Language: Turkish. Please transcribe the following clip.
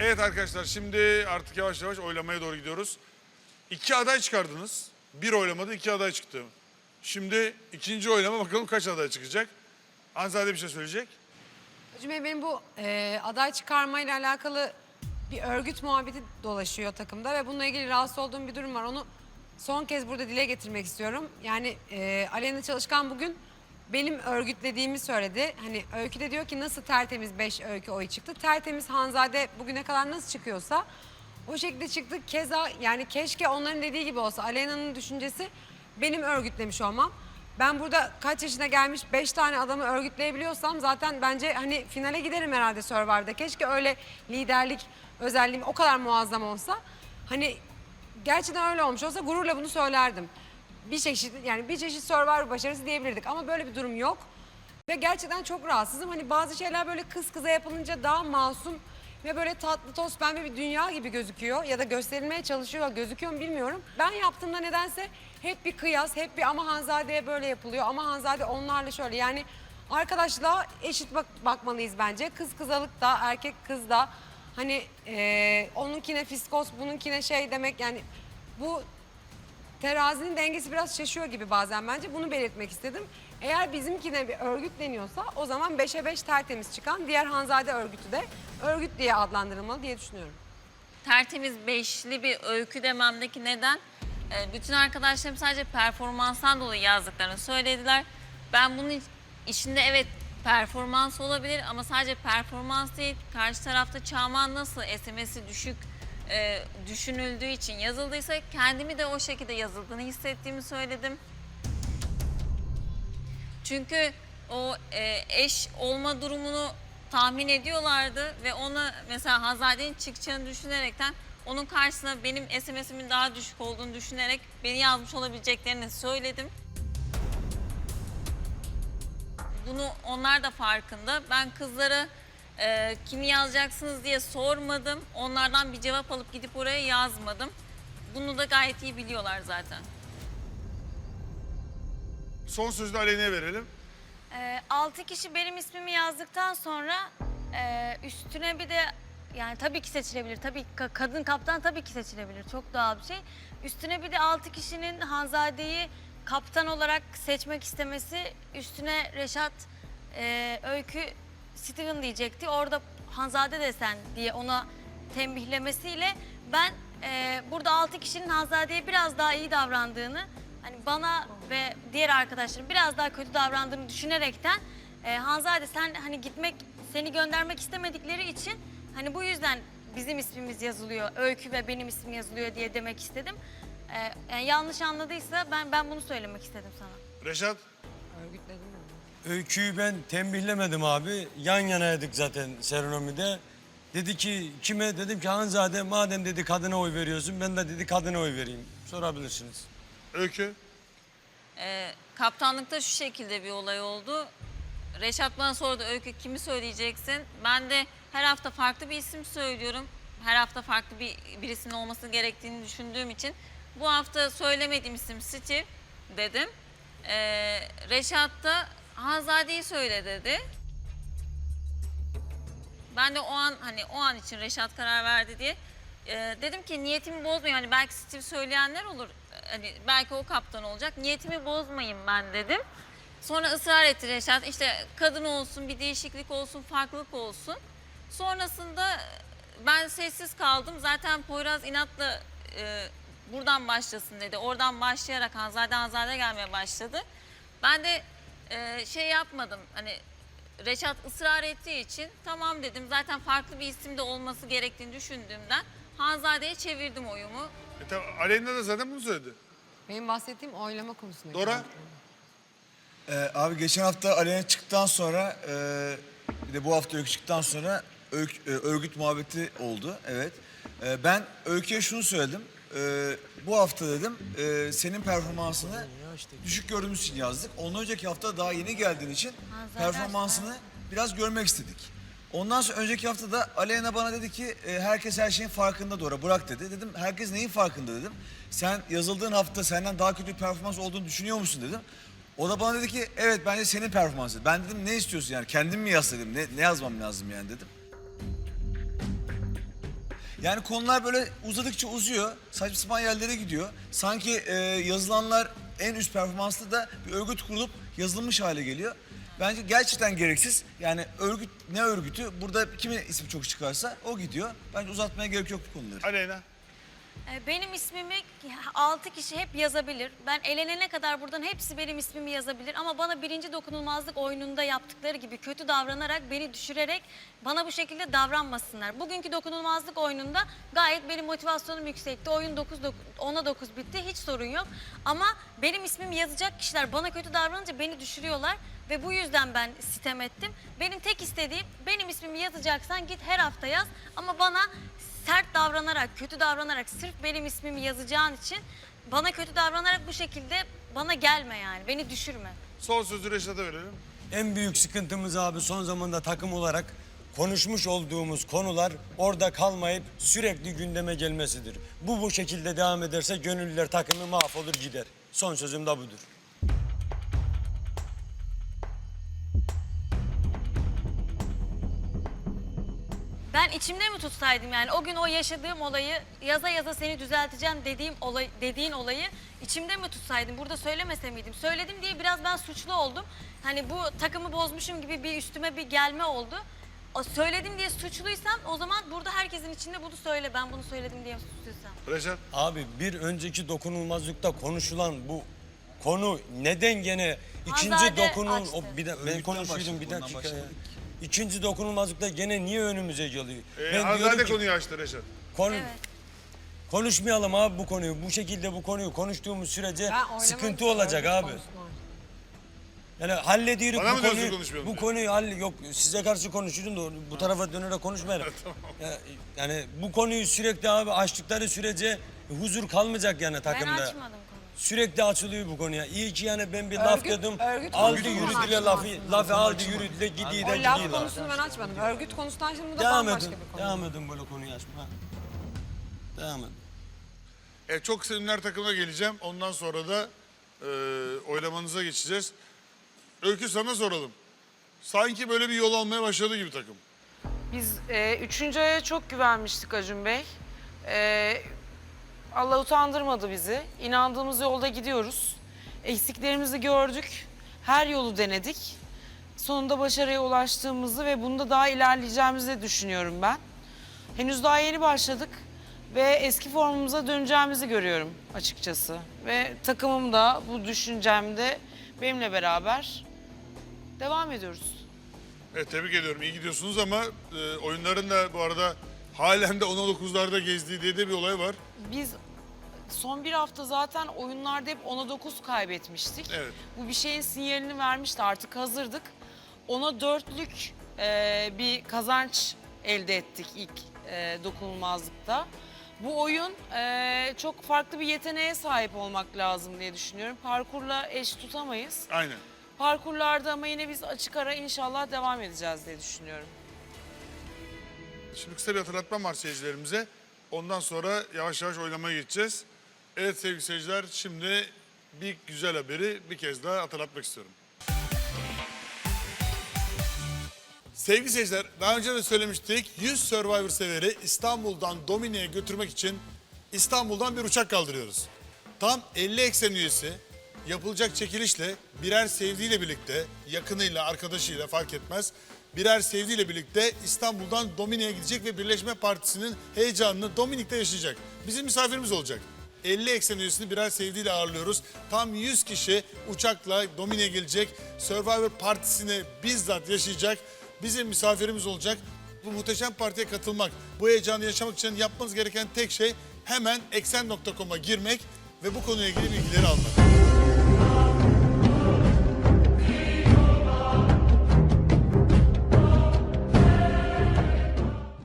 Evet arkadaşlar şimdi artık yavaş yavaş oylamaya doğru gidiyoruz. İki aday çıkardınız. Bir oylamada iki aday çıktı. Şimdi ikinci oylama bakalım kaç aday çıkacak. Anzade bir şey söyleyecek. Hacı Bey benim bu e, aday çıkarmayla alakalı bir örgüt muhabbeti dolaşıyor takımda ve bununla ilgili rahatsız olduğum bir durum var. Onu son kez burada dile getirmek istiyorum. Yani e, Aleyna Çalışkan bugün benim örgütlediğimi söyledi. Hani Öykü de diyor ki nasıl tertemiz 5 öykü oyu çıktı. Tertemiz Hanzade bugüne kadar nasıl çıkıyorsa o şekilde çıktı. Keza yani keşke onların dediği gibi olsa. Aleyna'nın düşüncesi benim örgütlemiş olmam. Ben burada kaç yaşına gelmiş 5 tane adamı örgütleyebiliyorsam zaten bence hani finale giderim herhalde Survivor'da. Keşke öyle liderlik özelliğim o kadar muazzam olsa. Hani gerçekten öyle olmuş olsa gururla bunu söylerdim. Bir çeşit yani bir çeşit Survivor başarısı diyebilirdik ama böyle bir durum yok. Ve gerçekten çok rahatsızım. Hani bazı şeyler böyle kız kıza yapılınca daha masum ve böyle tatlı toz pembe bir dünya gibi gözüküyor. Ya da gösterilmeye çalışıyor, gözüküyor mu bilmiyorum. Ben yaptığımda nedense hep bir kıyas, hep bir ama Hanzade'ye böyle yapılıyor. Ama Hanzade onlarla şöyle yani arkadaşlığa eşit bak bakmalıyız bence. Kız kızalık da, erkek kız da. Hani eee onunkine fiskos, bununkine şey demek yani bu terazinin dengesi biraz şaşıyor gibi bazen bence. Bunu belirtmek istedim. Eğer bizimkine bir örgüt deniyorsa o zaman 5'e 5 tertemiz çıkan diğer Hanzade örgütü de örgüt diye adlandırılmalı diye düşünüyorum. tertemiz beşli bir öykü dememdeki neden e, bütün arkadaşlarım sadece performanstan dolayı yazdıklarını söylediler. Ben bunun içinde evet performans olabilir ama sadece performans değil karşı tarafta Çağman nasıl SMS'i düşük e, düşünüldüğü için yazıldıysa kendimi de o şekilde yazıldığını hissettiğimi söyledim. Çünkü o e, eş olma durumunu tahmin ediyorlardı ve ona mesela Hazade'nin çıkacağını düşünerekten onun karşısına benim SMS'imin daha düşük olduğunu düşünerek beni yazmış olabileceklerini söyledim. Bunu onlar da farkında. Ben kızlara e, kimi yazacaksınız diye sormadım. Onlardan bir cevap alıp gidip oraya yazmadım. Bunu da gayet iyi biliyorlar zaten. Son sözü de Aleyna'ya verelim. Ee, 6 kişi benim ismimi yazdıktan sonra e, üstüne bir de yani tabii ki seçilebilir. Tabii ka- kadın kaptan tabii ki seçilebilir. Çok doğal bir şey. Üstüne bir de 6 kişinin Hanzade'yi kaptan olarak seçmek istemesi üstüne Reşat, e, Öykü, Steven diyecekti. Orada Hanzade desen diye ona tembihlemesiyle ben e, burada 6 kişinin Hanzade'ye biraz daha iyi davrandığını hani bana ve diğer arkadaşlarım biraz daha kötü davrandığını düşünerekten e, Hanzade sen hani gitmek seni göndermek istemedikleri için hani bu yüzden bizim ismimiz yazılıyor. Öykü ve benim ismim yazılıyor diye demek istedim. E, yani yanlış anladıysa ben ben bunu söylemek istedim sana. Reşat. Örgütledim? Öyküyü ben tembihlemedim abi. Yan yanaydık zaten serenomide. Dedi ki kime? Dedim ki Hanzade madem dedi kadına oy veriyorsun ben de dedi kadına oy vereyim. Sorabilirsiniz. Öykü. Ee, kaptanlıkta şu şekilde bir olay oldu. Reşat bana sordu Öykü kimi söyleyeceksin? Ben de her hafta farklı bir isim söylüyorum. Her hafta farklı bir birisinin olması gerektiğini düşündüğüm için bu hafta söylemediğim isim Steve dedim. Ee, Reşat da Hanzade'yi söyle dedi. Ben de o an hani o an için Reşat karar verdi diye e, dedim ki niyetimi bozmayın. Hani belki Steve söyleyenler olur. Hani belki o kaptan olacak. Niyetimi bozmayın ben dedim. Sonra ısrar etti Reşat. İşte kadın olsun, bir değişiklik olsun, farklılık olsun. Sonrasında ben sessiz kaldım. Zaten Poyraz inatla e, buradan başlasın dedi. Oradan başlayarak Hanzade Hanzade gelmeye başladı. Ben de e, şey yapmadım. Hani Reşat ısrar ettiği için tamam dedim. Zaten farklı bir isim de olması gerektiğini düşündüğümden Hanzade'ye çevirdim oyumu. E, tamam, Aleyna da zaten bunu söyledi. Benim bahsettiğim oylama konusunda. Dora. Ee, abi geçen hafta Aleyna çıktıktan sonra e, bir de bu hafta Öykü çıktıktan sonra öykü- e, örgüt muhabbeti oldu. Evet. E, ben Öykü'ye şunu söyledim. E, bu hafta dedim e, senin performansını düşük gördüğümüz için yazdık. Ondan önceki hafta daha yeni geldiğin için performansını biraz görmek istedik. Ondan sonra önceki hafta da Aleyna bana dedi ki e, herkes her şeyin farkında Dora bırak dedi. Dedim herkes neyin farkında dedim. Sen yazıldığın hafta senden daha kötü bir performans olduğunu düşünüyor musun dedim. O da bana dedi ki evet bence senin performansın. Ben dedim ne istiyorsun yani kendim mi yaz dedim ne, ne yazmam lazım yani dedim. Yani konular böyle uzadıkça uzuyor. Saçma sapan yerlere gidiyor. Sanki e, yazılanlar en üst performanslı da bir örgüt kurulup yazılmış hale geliyor. Bence gerçekten gereksiz. Yani örgüt ne örgütü? Burada kimin ismi çok çıkarsa o gidiyor. Bence uzatmaya gerek yok bu konuları. Aleyna. Ee, Benim ismimi 6 kişi hep yazabilir. Ben elenene kadar buradan hepsi benim ismimi yazabilir. Ama bana birinci dokunulmazlık oyununda yaptıkları gibi kötü davranarak, beni düşürerek bana bu şekilde davranmasınlar. Bugünkü dokunulmazlık oyununda gayet benim motivasyonum yüksekti. Oyun 9 10'a 9 bitti. Hiç sorun yok. Ama benim ismimi yazacak kişiler bana kötü davranınca beni düşürüyorlar. Ve bu yüzden ben sitem ettim. Benim tek istediğim benim ismimi yazacaksan git her hafta yaz. Ama bana sert davranarak, kötü davranarak sırf benim ismimi yazacağın için bana kötü davranarak bu şekilde bana gelme yani. Beni düşürme. Son sözü Reşat'a verelim. En büyük sıkıntımız abi son zamanda takım olarak konuşmuş olduğumuz konular orada kalmayıp sürekli gündeme gelmesidir. Bu bu şekilde devam ederse gönüllüler takımı mahvolur gider. Son sözüm de budur. Ben içimde mi tutsaydım yani o gün o yaşadığım olayı yaza yaza seni düzelteceğim dediğim olay dediğin olayı içimde mi tutsaydım burada söylemese miydim? Söyledim diye biraz ben suçlu oldum. Hani bu takımı bozmuşum gibi bir üstüme bir gelme oldu. O söyledim diye suçluysam o zaman burada herkesin içinde bunu söyle. Ben bunu söyledim diye suçluysam. Reşat. Abi bir önceki dokunulmazlıkta konuşulan bu konu neden gene ikinci Azade dokunul açtı. o bir de, ben konuşuydum bir dakika ya. İkinci dokunulmazlıkta gene niye önümüze geliyor? Ee, ben Azade ki konuyu açtı Reşat. konu, Evet. konuşmayalım abi bu konuyu. Bu şekilde bu konuyu konuştuğumuz sürece Ben sıkıntı olacak abi. Yani hallediyoruz Bana bu konuyu. Bu konuyu halle yok size karşı konuşuyorum da bu tarafa dönerek konuşmayalım. Ya- yani bu konuyu sürekli abi açtıkları sürece huzur kalmayacak yani Ben takımda. açmadım konuyu. Sürekli açılıyor bu konuya. İyi ki yani ben bir laf Örgüt- dedim. örgüt aldı konusunu açtım lafı, lafı aldı yürüdüler gidiyor da O laf gidiyorlar. konusunu ben açmadım. Örgüt konusundan şimdi bu da Devam bambaşka edin. bir konu. Devam edin böyle konuyu açma. Devam edin. E, çok kısa ünlüler takımına geleceğim. Ondan sonra da e, oylamanıza geçeceğiz. Öykü sana soralım. Sanki böyle bir yol almaya başladı gibi takım. Biz e, üçüncü aya çok güvenmiştik Acun Bey. E, Allah utandırmadı bizi. İnandığımız yolda gidiyoruz. Eksiklerimizi gördük. Her yolu denedik. Sonunda başarıya ulaştığımızı ve bunda daha ilerleyeceğimizi düşünüyorum ben. Henüz daha yeni başladık ve eski formumuza döneceğimizi görüyorum açıkçası. Ve takımım da bu düşüncemde benimle beraber devam ediyoruz. Evet tebrik ediyorum. İyi gidiyorsunuz ama e, oyunların da bu arada halen de 10'a 9'larda gezdiği diye de bir olay var. Biz son bir hafta zaten oyunlarda hep 10'a 9 kaybetmiştik. Evet. Bu bir şeyin sinyalini vermişti artık hazırdık. 10'a 4'lük e, bir kazanç elde ettik ilk e, dokunulmazlıkta. Bu oyun e, çok farklı bir yeteneğe sahip olmak lazım diye düşünüyorum. Parkurla eş tutamayız. Aynen. Parkurlarda ama yine biz açık ara inşallah devam edeceğiz diye düşünüyorum. Şimdi kısa bir hatırlatma var seyircilerimize. Ondan sonra yavaş yavaş oylamaya geçeceğiz. Evet sevgili seyirciler şimdi bir güzel haberi bir kez daha hatırlatmak istiyorum. Sevgili seyirciler daha önce de söylemiştik 100 Survivor severi İstanbul'dan Domine'ye götürmek için İstanbul'dan bir uçak kaldırıyoruz. Tam 50 eksen üyesi yapılacak çekilişle birer sevdiğiyle birlikte yakınıyla arkadaşıyla fark etmez birer sevdiğiyle birlikte İstanbul'dan Domine'ye gidecek ve Birleşme Partisi'nin heyecanını Dominik'te yaşayacak. Bizim misafirimiz olacak. 50 eksen üyesini birer sevdiğiyle ağırlıyoruz. Tam 100 kişi uçakla Domine'ye gelecek. Survivor Partisi'ni bizzat yaşayacak. Bizim misafirimiz olacak. Bu muhteşem partiye katılmak, bu heyecanı yaşamak için yapmanız gereken tek şey hemen eksen.com'a girmek ve bu konuyla ilgili bilgileri almak.